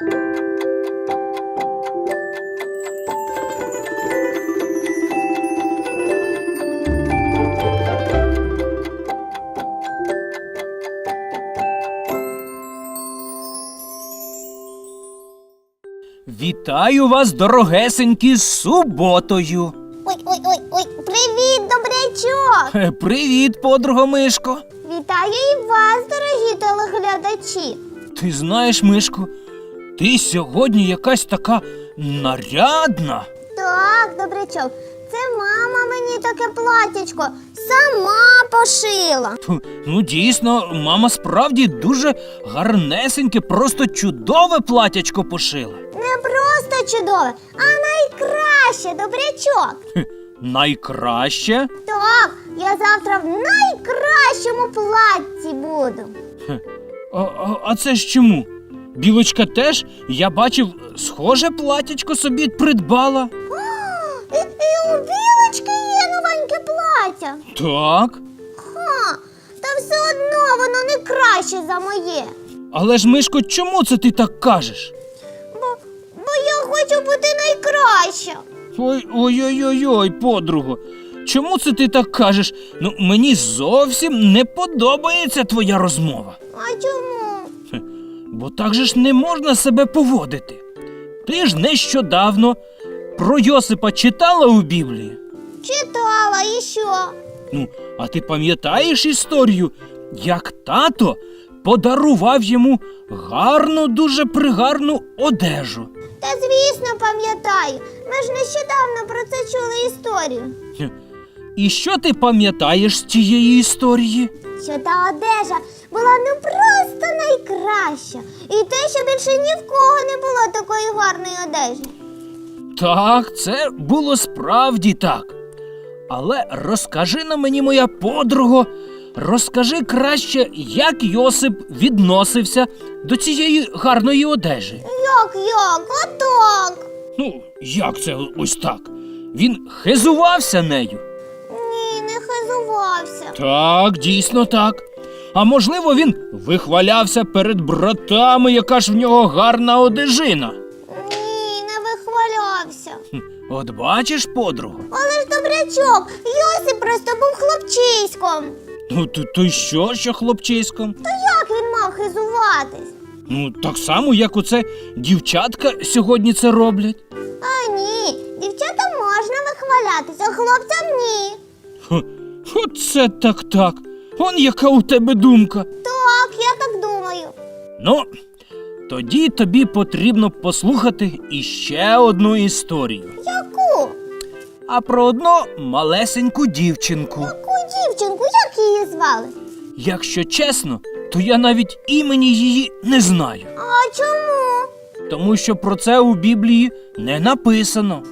Вітаю вас, дорогесенькі, з суботою. Ой, ой, ой, ой, привіт, добрячок! Е, Привіт, подруга Мишко. Вітаю і вас, дорогі телеглядачі. Ти знаєш, Мишко, ти сьогодні якась така нарядна. Так, добрячок, це мама мені таке платячко сама пошила. Ну, дійсно, мама справді дуже гарнесеньке, просто чудове платячко пошила. Не просто чудове, а найкраще, добрячок. Хе, Найкраще. Так, я завтра в найкращому платці буду. Хе, А, а, а це ж чому? Білочка теж, я бачив, схоже платячко собі придбала. І, і у білочки є новеньке плаття. Так. Ха, та все одно воно не краще за моє. Але ж, Мишко, чому це ти так кажеш? Бо, бо я хочу бути найкраща. Ой, ой-ой-ой, подруго. Чому це ти так кажеш? Ну, мені зовсім не подобається твоя розмова. А чому? Бо так же ж не можна себе поводити. Ти ж нещодавно про Йосипа читала у Біблії. Читала і що? Ну, а ти пам'ятаєш історію, як тато подарував йому гарну, дуже пригарну одежу. Та звісно, пам'ятаю. Ми ж нещодавно про це чули історію. І що ти пам'ятаєш з цієї історії? Що та одежа була не просто найкраща. І те, що більше ні в кого не було такої гарної одежі. Так, це було справді так. Але розкажи на мені, моя подруго, розкажи краще, як Йосип відносився до цієї гарної одежі. Як як? Отак. Ну, як це ось так? Він хизувався нею. Ні, не хизувався. Так, дійсно так. А можливо, він вихвалявся перед братами, яка ж в нього гарна одежина. Ні, не вихвалявся. Хм, От бачиш, подругу. Але ж добрячок, Йосип просто був хлопчиськом. Ну, то, то й що, що хлопчиськом? То як він мав хизуватись? Ну, так само, як оце дівчатка сьогодні це роблять. А ні, дівчатам можна вихвалятися, а хлопцям ні. Хо, оце так так. Он яка у тебе думка. Так, я так думаю. Ну, тоді тобі потрібно послухати іще одну історію. Яку? А про одну малесеньку дівчинку. Яку дівчинку, як її звали? Якщо чесно, то я навіть імені її не знаю, А чому? тому що про це у Біблії не написано.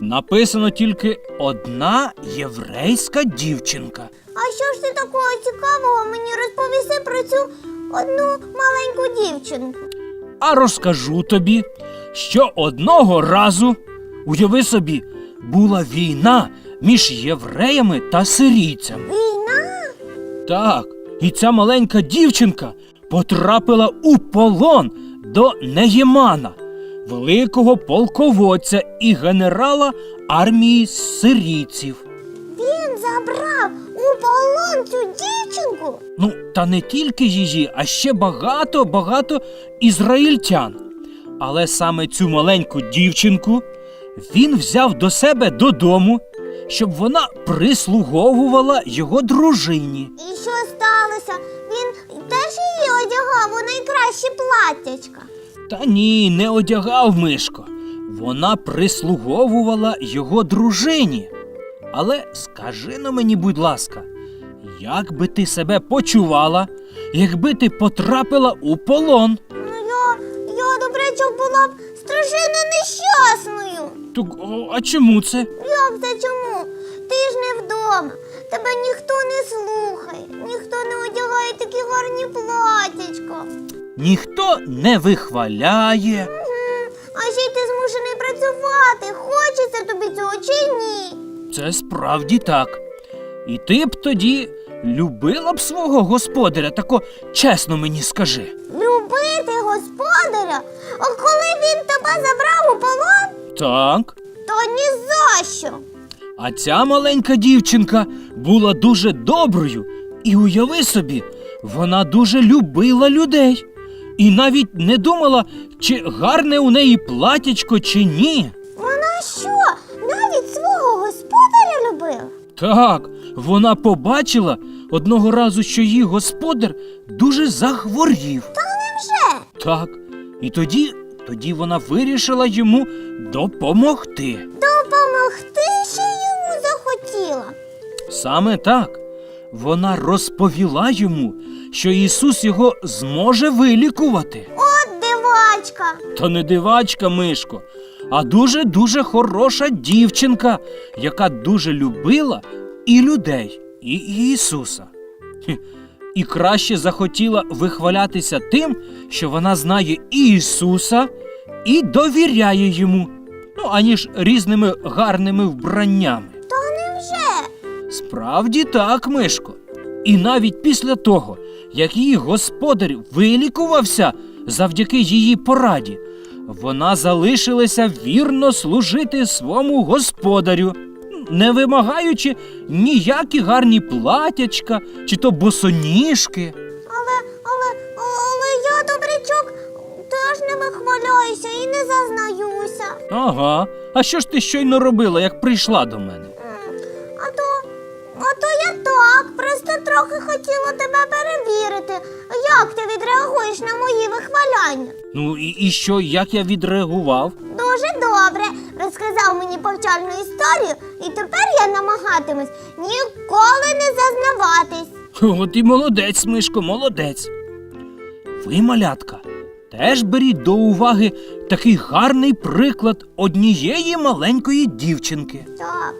Написано тільки одна єврейська дівчинка. А що ж ти такого цікавого мені розповіси про цю одну маленьку дівчинку? А розкажу тобі, що одного разу, уяви собі, була війна між євреями та сирійцями. Війна? Так, і ця маленька дівчинка потрапила у полон до Неємана, великого полководця і генерала армії сирійців. Він забрав у полон цю дівчинку? Ну, та не тільки її, а ще багато багато ізраїльтян. Але саме цю маленьку дівчинку він взяв до себе додому, щоб вона прислуговувала його дружині. І що сталося? Він теж її одягав у найкращі платтячка. Та ні, не одягав Мишко. Вона прислуговувала його дружині. Але скажи на мені, будь ласка, як би ти себе почувала, якби ти потрапила у полон? Ну я, я добрячок була б страшенно нещасною. Так, о, а чому це? Як це чому? Ти ж не вдома. Тебе ніхто не слухає, ніхто не одягає такі гарні платячка. Ніхто не вихваляє. А ще й ти змушений працювати. Хочеться тобі цього чи ні? Це справді так. І ти б тоді любила б свого господаря, тако чесно мені скажи. Любити господаря? а коли він тебе забрав у полон, Так. то ні за що. А ця маленька дівчинка була дуже доброю, і уяви собі, вона дуже любила людей. І навіть не думала, чи гарне у неї платячко, чи ні. Вона що, навіть свого господаря любила? Так, вона побачила одного разу, що її господар дуже захворів. Та невже? Так, і тоді, тоді вона вирішила йому допомогти. Допомогти ще йому захотіла. Саме так. Вона розповіла йому, що Ісус його зможе вилікувати. От дивачка. Та не дивачка, Мишко, а дуже дуже хороша дівчинка, яка дуже любила і людей, і Ісуса. І краще захотіла вихвалятися тим, що вона знає і Ісуса, і довіряє йому, ну аніж різними гарними вбраннями. Та невже? Справді так, Мишко. І навіть після того, як її господар вилікувався завдяки її пораді, вона залишилася вірно служити своєму господарю, не вимагаючи ніякі гарні платячка чи то босоніжки. Але, але, але я добрячок теж не вихваляюся і не зазнаюся. Ага. А що ж ти щойно робила, як прийшла до мене? Так, просто трохи хотіла тебе перевірити. Як ти відреагуєш на мої вихваляння? Ну і, і що, як я відреагував? Дуже добре. Розказав мені повчальну історію, і тепер я намагатимусь ніколи не зазнаватись. От і молодець, Мишко, молодець. Ви, малятка, теж беріть до уваги такий гарний приклад однієї маленької дівчинки. Так.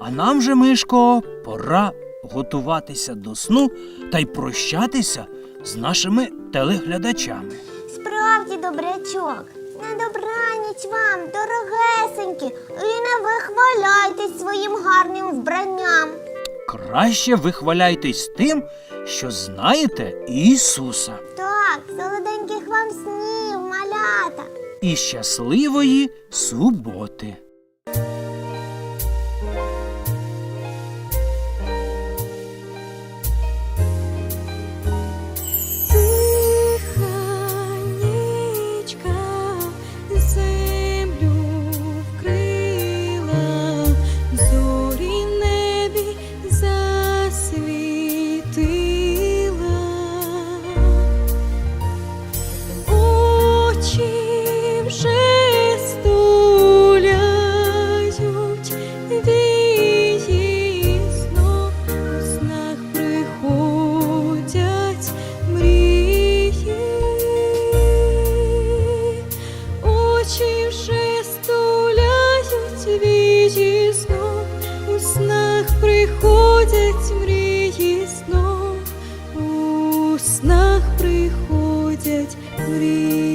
А нам же, Мишко, пора готуватися до сну та й прощатися з нашими телеглядачами. Справді добрячок. На добраніч вам, дорогесенькі, і не вихваляйтесь своїм гарним вбранням. Краще вихваляйтесь тим, що знаєте Ісуса. Так, солоденьких вам снів, малята. І щасливої суботи! beauty.